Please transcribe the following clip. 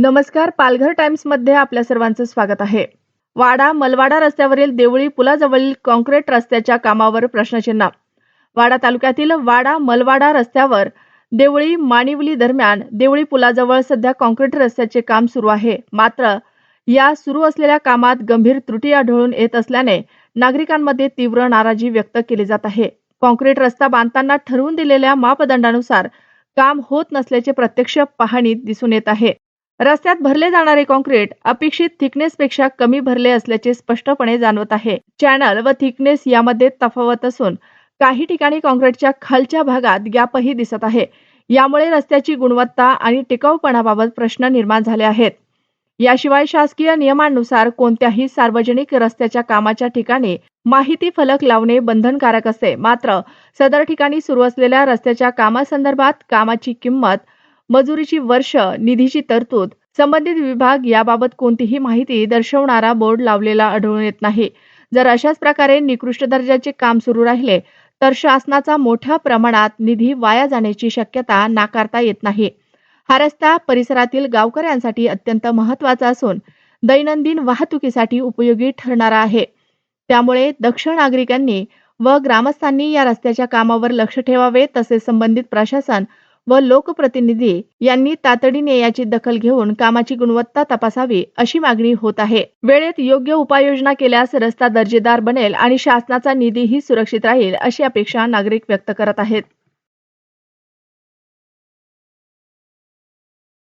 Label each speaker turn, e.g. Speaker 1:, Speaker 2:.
Speaker 1: नमस्कार पालघर टाइम्समध्ये आपल्या सर्वांचं स्वागत आहे. वाडा मलवाडा रस्त्यावरील देवळी पुलाजवळील कॉन्क्रीट रस्त्याच्या कामावर प्रश्नचिन्ह. वाडा तालुक्यातील वाडा मलवाडा रस्त्यावर देवळी माणिवली दरम्यान देवळी पुलाजवळ सध्या कॉन्क्रीट रस्त्याचे काम सुरू आहे. मात्र या सुरू असलेल्या कामात गंभीर त्रुटी आढळून येत असल्याने नागरिकांमध्ये तीव्र नाराजी व्यक्त केली जात आहे. कॉन्क्रीट रस्ता बांधताना ठरवून दिलेल्या मापदंडानुसार काम होत नसल्याचे प्रत्यक्ष पाहणीत दिसून येत आहे. रस्त्यात भरले जाणारे कॉन्क्रीट अपेक्षित थिकनेसपेक्षा कमी भरले असल्याचे स्पष्टपणे जाणवत आहे. चॅनल व थिकनेस यामध्ये तफावत असून काही ठिकाणी कॉन्क्रीटच्या खालच्या भागात गॅपही दिसत आहे. यामुळे रस्त्याची गुणवत्ता आणि टिकाऊपणाबाबत प्रश्न निर्माण झाले आहेत. याशिवाय शासकीय नियमांनुसार कोणत्याही सार्वजनिक रस्त्याच्या कामाच्या ठिकाणी माहिती फलक लावणे बंधनकारक असते. मात्र सदर ठिकाणी सुरू असलेल्या रस्त्याच्या कामासंदर्भात कामाची किंमत मजुरीची वर्ष निधीची तरतूद संबंधित विभाग याबाबत कोणतीही माहिती दर्शवणारा बोर्ड लावलेला आढळून येत नाही. जर अशाच प्रकारे निकृष्ट दर्जाचे काम सुरू राहिले तर शासनाचा मोठ्या प्रमाणात निधी वाया जाण्याची शक्यता नाकारता येत नाही. हा रस्ता परिसरातील गावकऱ्यांसाठी अत्यंत महत्त्वाचा असून दैनंदिन वाहतुकीसाठी उपयोगी ठरणारा आहे. त्यामुळे दक्ष नागरिकांनी व ग्रामस्थांनी या रस्त्याच्या कामावर लक्ष ठेवावे तसेच संबंधित प्रशासन व लोकप्रतिनिधी यांनी तातडीने याची दखल घेऊन कामाची गुणवत्ता तपासावी अशी मागणी होत आहे. वेळेत योग्य उपाययोजना केल्यास रस्ता दर्जेदार बनेल आणि शासनाचा निधीही सुरक्षित राहील अशी अपेक्षा नागरिक व्यक्त करत आहेत.